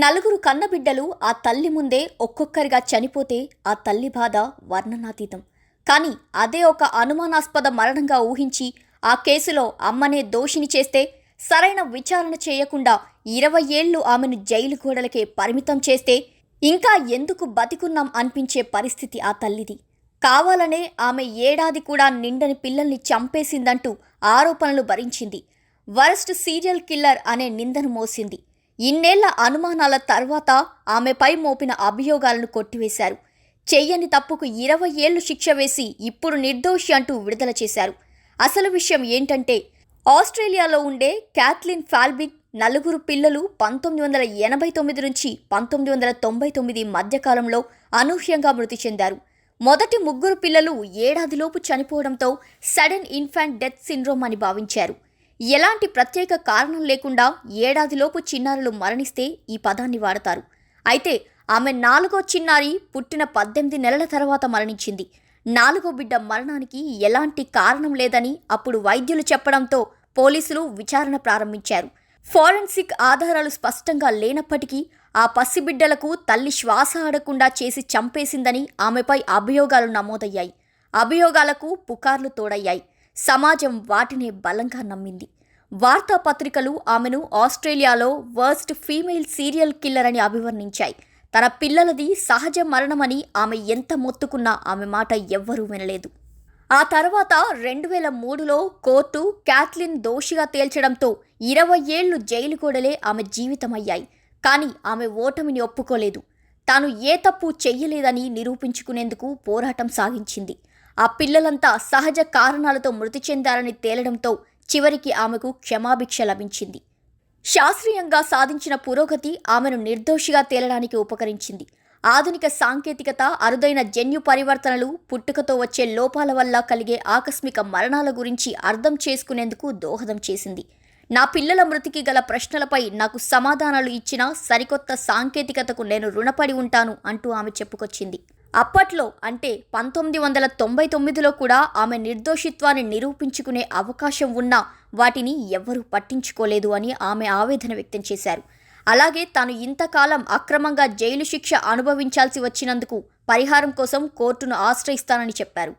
నలుగురు కన్నబిడ్డలు ఆ తల్లి ముందే ఒక్కొక్కరిగా చనిపోతే ఆ తల్లి బాధ వర్ణనాతీతం. కానీ అదే ఒక అనుమానాస్పద మరణంగా ఊహించి ఆ కేసులో అమ్మనే దోషిని చేస్తే సరైన విచారణ చేయకుండా ఇరవై ఏళ్ళు ఆమెను జైలు గోడలకే పరిమితం చేస్తే ఇంకా ఎందుకు బతికున్నాం అనిపించే పరిస్థితి ఆ తల్లిది. కావాలనే ఆమె ఏడాది కూడా నిండని పిల్లల్ని చంపేసిందంటూ ఆరోపణలు భరించింది. వరస్ట్ సీరియల్ కిల్లర్ అనే నిందను మోసింది. ఇన్నేళ్ళ అనుమానాల తర్వాత ఆమెపై మోపిన అభియోగాలను కొట్టివేశారు. చెయ్యని తప్పుకు ఇరవై ఏళ్ళు శిక్ష వేసి ఇప్పుడు నిర్దోషి అంటూ విడుదల చేశారు. అసలు విషయం ఏంటంటే ఆస్ట్రేలియాలో ఉండే క్యాథ్లిన్ ఫాల్బిక్ నలుగురు పిల్లలు పంతొమ్మిది వందల ఎనభై తొమ్మిది నుంచి పంతొమ్మిది వందల తొంభై తొమ్మిది మధ్యకాలంలో అనూహ్యంగా మృతి చెందారు. మొదటి ముగ్గురు పిల్లలు ఏడాదిలోపు చనిపోవడంతో సడన్ ఇన్ఫాంట్ డెత్ సిండ్రోమ్ అని భావించారు. ఎలాంటి ప్రత్యేక కారణం లేకుండా ఏడాదిలోపు చిన్నారులు మరణిస్తే ఈ పదాన్ని వాడతారు. అయితే ఆమె నాలుగో చిన్నారి పుట్టిన పద్దెనిమిది నెలల తర్వాత మరణించింది. నాలుగో బిడ్డ మరణానికి ఎలాంటి కారణం లేదని అప్పుడు వైద్యులు చెప్పడంతో పోలీసులు విచారణ ప్రారంభించారు. ఫోరెన్సిక్ ఆధారాలు స్పష్టంగా లేనప్పటికీ ఆ పసిబిడ్డలకు తల్లి శ్వాస ఆడకుండా చేసి చంపేసిందని ఆమెపై అభియోగాలు నమోదయ్యాయి. అభియోగాలకు పుకార్లు తోడయ్యాయి. సమాజం వాటినే బలంగా నమ్మింది. వార్తాపత్రికలు ఆమెను ఆస్ట్రేలియాలో వర్స్ట్ ఫీమేల్ సీరియల్ కిల్లర్ అని అభివర్ణించాయి. తన పిల్లలది సహజ మరణమని ఆమె ఎంత మొత్తుకున్నా ఆమె మాట ఎవ్వరూ వినలేదు. ఆ తర్వాత రెండు వేల మూడులో కోర్టు క్యాథ్లిన్ దోషిగా తేల్చడంతో ఇరవై ఏళ్ళు జైలు గోడలే ఆమె జీవితమయ్యాయి. కానీ ఆమె ఓటమిని ఒప్పుకోలేదు. తాను ఏ తప్పు చెయ్యలేదని నిరూపించుకునేందుకు పోరాటం సాగించింది. ఆ పిల్లలంతా సహజ కారణాలతో మృతి చెందారని తేలడంతో చివరికి ఆమెకు క్షమాభిక్ష లభించింది. శాస్త్రీయంగా సాధించిన పురోగతి ఆమెను నిర్దోషిగా తేలడానికి ఉపకరించింది. ఆధునిక సాంకేతికత అరుదైన జన్యు పరివర్తనలు పుట్టుకతో వచ్చే లోపాల వల్ల కలిగే ఆకస్మిక మరణాల గురించి అర్థం చేసుకునేందుకు దోహదం చేసింది. నా పిల్లల మృతికి గల ప్రశ్నలపై నాకు సమాధానాలు ఇచ్చిన సరికొత్త సాంకేతికతకు నేను రుణపడి ఉంటాను అంటూ ఆమె చెప్పుకొచ్చింది. అప్పట్లో అంటే పంతొమ్మిది వందల తొంభై తొమ్మిదిలో కూడా ఆమె నిర్దోషిత్వాన్ని నిరూపించుకునే అవకాశం ఉన్నా వాటిని ఎవ్వరూ పట్టించుకోలేదు అని ఆమె ఆవేదన వ్యక్తం చేశారు. అలాగే తాను ఇంతకాలం అక్రమంగా జైలు శిక్ష అనుభవించాల్సి వచ్చినందుకు పరిహారం కోసం కోర్టును ఆశ్రయిస్తానని చెప్పారు.